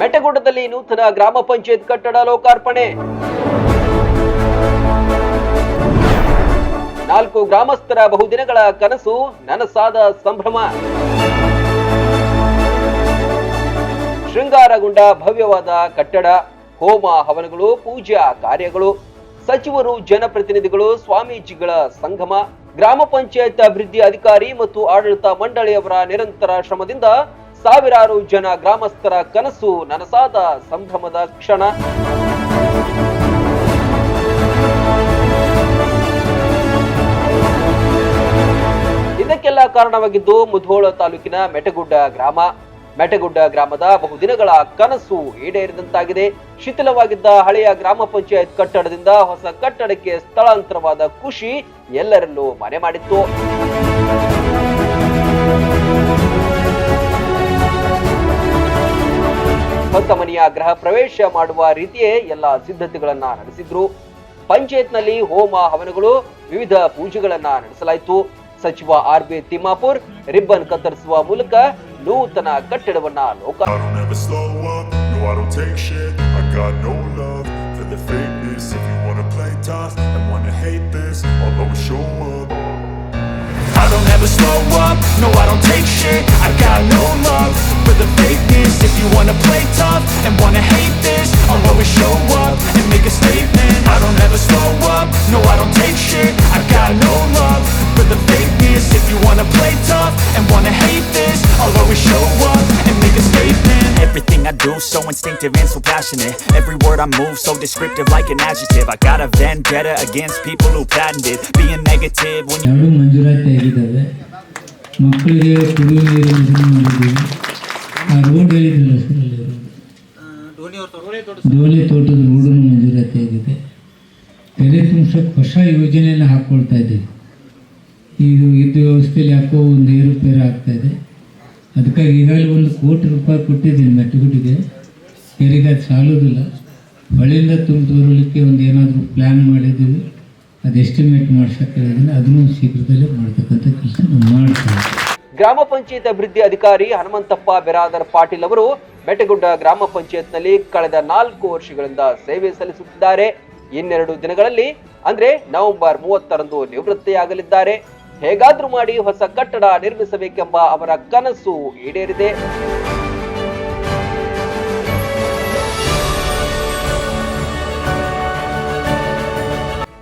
ಮೆಟಗುಡ್ಡದಲ್ಲಿ ನೂತನ ಗ್ರಾಮ ಪಂಚಾಯತ್ ಕಟ್ಟಡ ಲೋಕಾರ್ಪಣೆ. ನಾಲ್ಕು ಗ್ರಾಮಸ್ಥರ ಬಹುದಿನಗಳ ಕನಸು ನನಸಾದ ಸಂಭ್ರಮ. ಶೃಂಗಾರಗೊಂಡ ಭವ್ಯವಾದ ಕಟ್ಟಡ, ಹೋಮ ಹವನಗಳು, ಪೂಜಾ ಕಾರ್ಯಗಳು, ಸಚಿವರು, ಜನಪ್ರತಿನಿಧಿಗಳು, ಸ್ವಾಮೀಜಿಗಳ ಸಂಗಮ, ಗ್ರಾಮ ಪಂಚಾಯತ್ ಅಭಿವೃದ್ಧಿ ಅಧಿಕಾರಿ ಮತ್ತು ಆಡಳಿತ ಮಂಡಳಿಯವರ ನಿರಂತರ ಶ್ರಮದಿಂದ ಸಾವಿರಾರು ಜನ ಗ್ರಾಮಸ್ಥರ ಕನಸು ನನಸಾದ ಸಂಭ್ರಮದ ಕ್ಷಣ. ಇದಕ್ಕೆಲ್ಲ ಕಾರಣವಾಗಿದ್ದು ಮುಧೋಳ ತಾಲೂಕಿನ ಮೆಟಗುಡ್ಡ ಗ್ರಾಮ. ಮೆಟಗುಡ್ಡ ಗ್ರಾಮದ ಬಹುದಿನಗಳ ಕನಸು ಈಡೇರಿದಂತಾಗಿದೆ. ಶಿಥಿಲವಾಗಿದ್ದ ಹಳೆಯ ಗ್ರಾಮ ಪಂಚಾಯತ್ ಕಟ್ಟಡದಿಂದ ಹೊಸ ಕಟ್ಟಡಕ್ಕೆ ಸ್ಥಳಾಂತರವಾದ ಖುಷಿ ಎಲ್ಲರಲ್ಲೂ ಮನೆ ಮಾಡಿತ್ತು. ಹೊಸ ಮನೆಯ ಪ್ರವೇಶ ಮಾಡುವ ರೀತಿಯೇ ಎಲ್ಲ ಸಿದ್ಧತೆಗಳನ್ನ ನಡೆಸಿದ್ರು. ಪಂಚಾಯತ್ನಲ್ಲಿ ಹೋಮ ಹವನಗಳು, ವಿವಿಧ ಪೂಜೆಗಳನ್ನ ನಡೆಸಲಾಯಿತು. ಸಚಿವ ಆರ್ ಬಿ ತಿಮ್ಮಾಪುರ್ ರಿಬ್ಬನ್ ಕತ್ತರಿಸುವ ಮೂಲಕ ನೂತನ ಕಟ್ಟಡವನ್ನ ಲೋಕ I show up and make a statement Everything I do so instinctive and so passionate Every word I move so descriptive like an adjective I got a vendetta against people who patented Being negative when you ಮಂಜೂರಾತಿ ಆಗಿದ್ದಾವೆ ಮಕ್ಕಳಿಗೆ ಕುಡಿಯುವ ನೀರು ಮಾಡಿದ್ದೀವಿ ಆ road ಹೇಳಿದ್ರಲ್ಲ sir ತೋಟದ ರೋಡನ್ನು ಮಂಜೂರಾತಿ ಆಗಿದೆ ತೆರೆ ತುಂಬಿಸೋಕೆ ಹೊಸ ಯೋಜನೆಯನ್ನು ಹಾಕ್ಕೊಳ್ತಾ ಇದ್ದೀವಿ ಇದು ಇದ್ದ ವ್ಯವಸ್ಥೆಯಲ್ಲಿ ಯಾಕೋ ಒಂದು ಏರುಪೇರು ಆಗ್ತಾ ಇದೆ ಅದಕ್ಕಾಗಿ ಈಗಾಗಲೇ ಒಂದು ಕೋಟಿ ರೂಪಾಯಿ ಕೊಟ್ಟಿದ್ದೀನಿ ಮೆಟ್ಟಗುಡಿಗೆ ಕೆರೆಗೆ ಅದು ಸಾಲೋದಿಲ್ಲ. ಹೊಳೆಯಿಂದ ಒಂದು ಏನಾದರೂ ಪ್ಲ್ಯಾನ್ ಮಾಡಿದ್ದೀವಿ. ಅದು ಎಸ್ಟಿಮೇಟ್ ಮಾಡ್ಸಕ್ಕಿದ್ದೀನಿ ಅದನ್ನು ಶೀಘ್ರದಲ್ಲೇ ಮಾಡ್ತಕ್ಕಂಥ ಕೆಲಸ ಮಾಡ್ತೀವಿ. ಗ್ರಾಮ ಪಂಚಾಯತ್ ಅಭಿವೃದ್ಧಿ ಅಧಿಕಾರಿ ಹನುಮಂತಪ್ಪ ಬೆರಾದರ್ ಪಾಟೀಲ್ ಅವರು ಬೆಟ್ಟಗುಡ್ಡ ಗ್ರಾಮ ಪಂಚಾಯತ್ನಲ್ಲಿ ಕಳೆದ ನಾಲ್ಕು ವರ್ಷಗಳಿಂದ ಸೇವೆ ಸಲ್ಲಿಸುತ್ತಿದ್ದಾರೆ. ಇನ್ನೆರಡು ದಿನಗಳಲ್ಲಿ, ಅಂದ್ರೆ ನವೆಂಬರ್ ಮೂವತ್ತರಂದು ನಿವೃತ್ತಿಯಾಗಲಿದ್ದಾರೆ. ಹೇಗಾದ್ರೂ ಮಾಡಿ ಹೊಸ ಕಟ್ಟಡ ನಿರ್ಮಿಸಬೇಕೆಂಬ ಅವರ ಕನಸು ಈಡೇರಿದೆ.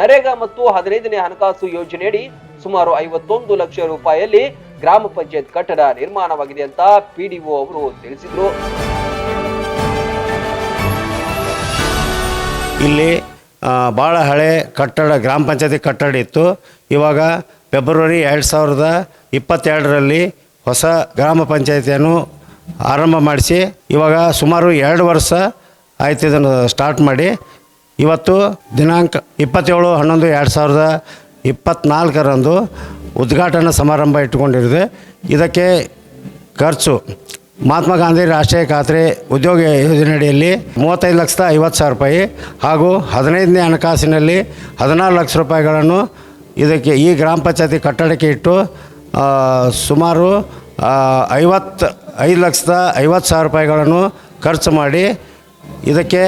ನರೇಗಾ ಮತ್ತು ಹದಿನೈದನೇ ಹಣಕಾಸು ಯೋಜನೆಯಡಿ ಸುಮಾರು ಐವತ್ತೊಂದು ಲಕ್ಷ ರೂಪಾಯಿಯಲ್ಲಿ ಗ್ರಾಮ ಪಂಚಾಯತ್ ಕಟ್ಟಡ ನಿರ್ಮಾಣವಾಗಿದೆ ಅಂತ ಪಿಡಿಒ ಅವರು ತಿಳಿಸಿದರು. ಇಲ್ಲಿ ಭಾಳ ಹಳೆ ಕಟ್ಟಡ, ಗ್ರಾಮ ಪಂಚಾಯತಿ ಕಟ್ಟಡ ಇತ್ತು. ಇವಾಗ ಫೆಬ್ರವರಿ ಎರಡು ಸಾವಿರದ ಇಪ್ಪತ್ತೆರಡರಲ್ಲಿ ಹೊಸ ಗ್ರಾಮ ಪಂಚಾಯತಿಯನ್ನು ಆರಂಭ ಮಾಡಿಸಿ ಇವಾಗ ಸುಮಾರು ಎರಡು ವರ್ಷ ಆಯ್ತು ಇದನ್ನು ಸ್ಟಾರ್ಟ್ ಮಾಡಿ. ಇವತ್ತು ದಿನಾಂಕ ಇಪ್ಪತ್ತೇಳು, ಹನ್ನೊಂದು, ಎರಡು ಸಾವಿರದ ಇಪ್ಪತ್ತ್ನಾಲ್ಕರಂದು ಉದ್ಘಾಟನಾ ಸಮಾರಂಭ ಇಟ್ಟುಕೊಂಡಿರಿದೆ ಇದಕ್ಕೆ ಖರ್ಚು ಮಹಾತ್ಮ ಗಾಂಧಿ ರಾಷ್ಟ್ರೀಯ ಖಾತ್ರಿ ಉದ್ಯೋಗ ಯೋಜನೆಯಡಿಯಲ್ಲಿ ಮೂವತ್ತೈದು ಲಕ್ಷದ ಐವತ್ತು ಸಾವಿರ ರೂಪಾಯಿ ಹಾಗೂ ಹದಿನೈದನೇ ಹಣಕಾಸಿನಲ್ಲಿ ಹದಿನಾರು ಲಕ್ಷ ರೂಪಾಯಿಗಳನ್ನು ಇದಕ್ಕೆ ಈ ಗ್ರಾಮ ಪಂಚಾಯತಿ ಕಟ್ಟಡಕ್ಕೆ ಇಟ್ಟು ಸುಮಾರು ಐವತ್ತು, ಐದು ಲಕ್ಷದ ಐವತ್ತು ಸಾವಿರ ರೂಪಾಯಿಗಳನ್ನು ಖರ್ಚು ಮಾಡಿ ಇದಕ್ಕೆ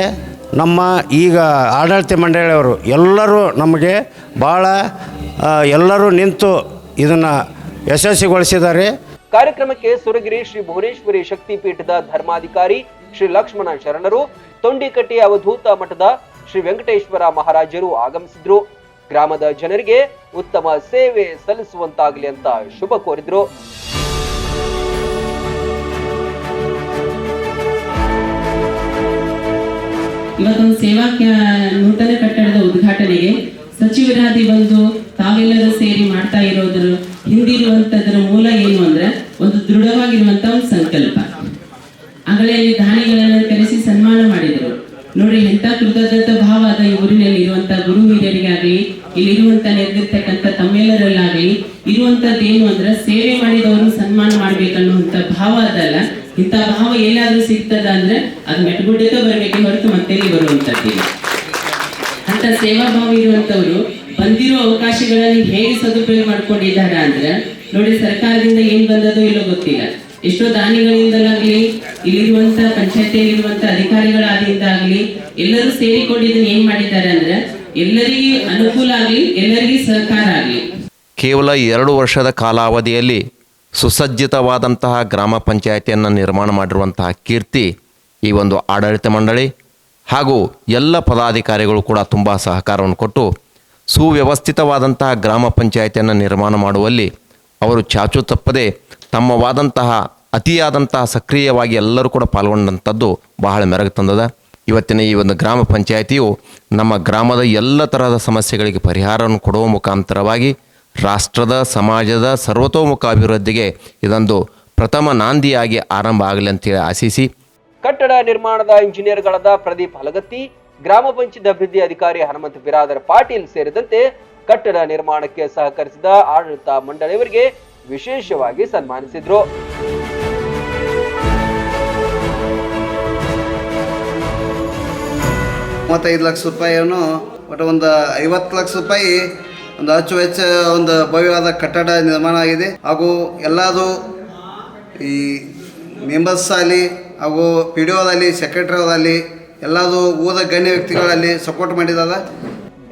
ನಮ್ಮ ಈಗ ಆಡಳಿತ ಮಂಡಳಿಯವರು ಎಲ್ಲರೂ ನಮಗೆ ಭಾಳ ಎಲ್ಲರೂ ನಿಂತು ಇದನ್ನು ಯಶಸ್ವಿಗೊಳಿಸಿದ್ದಾರೆ. ಕಾರ್ಯಕ್ರಮಕ್ಕೆ ಸುರಗಿರಿ ಶ್ರೀ ಭುವನೇಶ್ವರಿ ಶಕ್ತಿಪೀಠದ ಧರ್ಮಾಧಿಕಾರಿ ಶ್ರೀ ಲಕ್ಷ್ಮಣ ಶರಣರು ತೊಂಡಿಕಟ್ಟಿ ಅವಧೂತ ಮಠದ ಶ್ರೀ ವೆಂಕಟೇಶ್ವರ ಮಹಾರಾಜರು ಆಗಮಿಸಿದ್ರು. ಗ್ರಾಮದ ಜನರಿಗೆ ಉತ್ತಮ ಸೇವೆ ಸಲ್ಲಿಸುವಂತಾಗಲಿ ಅಂತ ಶುಭ ಕೋರಿದ್ರು. ಇವತ್ತೊಂದು ಸೇವಾ ನೂತನ ಕಟ್ಟಡದ ಉದ್ಘಾಟನೆಗೆ ಸಚಿವರಾದಿ ಬಂದು ತಾವೆಲ್ಲರೂ ಸೇರಿ ಮಾಡ್ತಾ ಇರೋದ್ರ, ಹಿಂದಿರುವಂತದ್ರ ಮೂಲ ಏನು ಅಂದ್ರೆ ಒಂದು ದೃಢವಾಗಿರುವಂತ ಒಂದು ಸಂಕಲ್ಪ. ಆಗಲೇ ದಾನಿಗಳನ್ನ ಕರೆಸಿ ಸನ್ಮಾನ ಮಾಡಿದರು. ನೋಡಿ ಎಂತ ಕೃತಜ್ಞತ ಇಲ್ಲಿರುವಂತ ನೆರೆದಿರ್ತಕ್ಕಂಥ ತಮ್ಮೆಲ್ಲರಲ್ಲಾಗಲಿ ಇರುವಂತದ್ದು ಏನು ಅಂದ್ರೆ ಸೇವೆ ಮಾಡಿದವರು ಸನ್ಮಾನ ಮಾಡ್ಬೇಕನ್ನುವಂತ ಭಾವ ಅದಲ್ಲ. ಇಂಥ ಭಾವ ಎಲ್ಲಾದ್ರೂ ಸಿಗ್ತದ ಅಂದ್ರೆ ಅದು ಮೆಟ್ಗುಡ್ಡಕ್ಕೆ ಬರ್ಬೇಕು ಹೊರತು ಮತ್ತೆ ಬರುವಂತದ್ದಿಲ್ಲ ಅಂತ ಸೇವಾ ಭಾವ ಇರುವಂತವ್ರು ಬಂದಿರೋ ಅವಕಾಶಗಳಲ್ಲಿ ಹೇಗೆ ಸದುಪಯೋಗ ಮಾಡ್ಕೊಂಡಿದ್ದಾರೆ ಅಂದ್ರೆ, ನೋಡಿ ಸರ್ಕಾರದಿಂದ ಏನ್ ಬಂದದೋ ಇಲ್ಲೋ ಗೊತ್ತಿಲ್ಲ. ಎಷ್ಟೋ ದಾನಿಗಳಿಂದಲಾಗ್ಲಿ ಇಲ್ಲಿರುವಂತ ಪಂಚಾಯತಿಯಲ್ಲಿರುವಂತ ಅಧಿಕಾರಿಗಳಾದಿಂದ ಆಗ್ಲಿ ಎಲ್ಲರೂ ಸೇರಿಕೊಂಡಿದ್ದನ್ನ ಏನ್ ಮಾಡಿದ್ದಾರೆ ಅಂದ್ರೆ ಎಲ್ಲರಿಗೂ ಅನುಕೂಲ ಆಗಲಿ, ಎಲ್ಲರಿಗೂ ಸಹಕಾರ ಆಗಲಿ. ಕೇವಲ ಎರಡು ವರ್ಷದ ಕಾಲಾವಧಿಯಲ್ಲಿ ಸುಸಜ್ಜಿತವಾದಂತಹ ಗ್ರಾಮ ಪಂಚಾಯತಿಯನ್ನು ನಿರ್ಮಾಣ ಮಾಡಿರುವಂತಹ ಕೀರ್ತಿ ಈ ಒಂದು ಆಡಳಿತ ಮಂಡಳಿ ಹಾಗೂ ಎಲ್ಲ ಪದಾಧಿಕಾರಿಗಳು ಕೂಡ ತುಂಬ ಸಹಕಾರವನ್ನು ಕೊಟ್ಟು ಸುವ್ಯವಸ್ಥಿತವಾದಂತಹ ಗ್ರಾಮ ಪಂಚಾಯತಿಯನ್ನು ನಿರ್ಮಾಣ ಮಾಡುವಲ್ಲಿ ಅವರು ಚಾಚು ತಪ್ಪದೆ ತಮ್ಮವಾದಂತಹ ಅತಿಯಾದಂತಹ ಸಕ್ರಿಯವಾಗಿ ಎಲ್ಲರೂ ಕೂಡ ಪಾಲ್ಗೊಂಡಂಥದ್ದು ಬಹಳ ಮೆರಗು ತಂದದ. ಇವತ್ತಿನ ಈ ಒಂದು ಗ್ರಾಮ ಪಂಚಾಯಿತಿಯು ನಮ್ಮ ಗ್ರಾಮದ ಎಲ್ಲ ತರಹದ ಸಮಸ್ಯೆಗಳಿಗೆ ಪರಿಹಾರವನ್ನು ಕೊಡುವ ಮುಖಾಂತರವಾಗಿ ರಾಷ್ಟ್ರದ, ಸಮಾಜದ ಸರ್ವತೋಮುಖ ಅಭಿವೃದ್ಧಿಗೆ ಇದೊಂದು ಪ್ರಥಮ ನಾಂದಿಯಾಗಿ ಆರಂಭ ಆಗಲಿ ಅಂತೇಳಿ ಆಶಿಸಿ. ಕಟ್ಟಡ ನಿರ್ಮಾಣದ ಇಂಜಿನಿಯರ್ಗಳಾದ ಪ್ರದೀಪ್ ಹಲಗತ್ತಿ, ಗ್ರಾಮ ಪಂಚಾಯತ್ ಅಭಿವೃದ್ಧಿ ಅಧಿಕಾರಿ ಹನುಮಂತ ಬಿರಾದರ್ ಪಾಟೀಲ್ ಸೇರಿದಂತೆ ಕಟ್ಟಡ ನಿರ್ಮಾಣಕ್ಕೆ ಸಹಕರಿಸಿದ ಆಡಳಿತ ಮಂಡಳಿಯವರಿಗೆ ವಿಶೇಷವಾಗಿ ಸನ್ಮಾನಿಸಿದ್ರು. ಮೂವತ್ತೈದು ಲಕ್ಷ ರೂಪಾಯಿಯನ್ನು ಒಟ್ಟು ಒಂದು ಐವತ್ತು ಲಕ್ಷ ರೂಪಾಯಿ ಒಂದು ಅಚ್ಚುವೆಚ್ಚ ಒಂದು ಭವ್ಯವಾದ ಕಟ್ಟಡ ನಿರ್ಮಾಣ ಆಗಿದೆ. ಹಾಗೂ ಎಲ್ಲದು ಈ ಮೆಂಬರ್ಸ್ ಆಗಲಿ ಹಾಗೂ ಪಿ ಡಿ ಓದಲ್ಲಿ ಸೆಕ್ರೆಟರಿ ಅವರಲ್ಲಿ ಎಲ್ಲದು ಊದ ಗಣ್ಯ ವ್ಯಕ್ತಿಗಳಲ್ಲಿ ಸಪೋರ್ಟ್ ಮಾಡಿದಾರ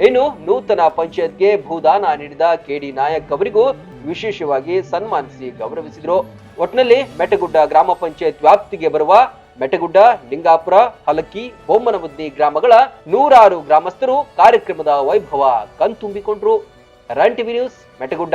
ಇನ್ನು ನೂತನ ಪಂಚಾಯತ್ಗೆ ಭೂದಾನ ನೀಡಿದ ಕೆಡಿ ನಾಯಕ್ ಅವರಿಗೂ ವಿಶೇಷವಾಗಿ ಸನ್ಮಾನಿಸಿ ಗೌರವಿಸಿದರು. ಒಟ್ನಲ್ಲಿ ಮೆಟಗುಡ್ಡ ಗ್ರಾಮ ಪಂಚಾಯತ್ ವ್ಯಾಪ್ತಿಗೆ ಬರುವ ಮೆಟಗುಡ್ಡ ಲಿಂಗಾಪುರ ಹಲಕ್ಕಿ ಬೊಮ್ಮನಬುದ್ದಿ ಗ್ರಾಮಗಳ ನೂರಾರು ಗ್ರಾಮಸ್ಥರು ಕಾರ್ಯಕ್ರಮದ ವೈಭವ ಕಣ್ತುಂಬಿಕೊಂಡ್ರು. Run TV news Metagudda.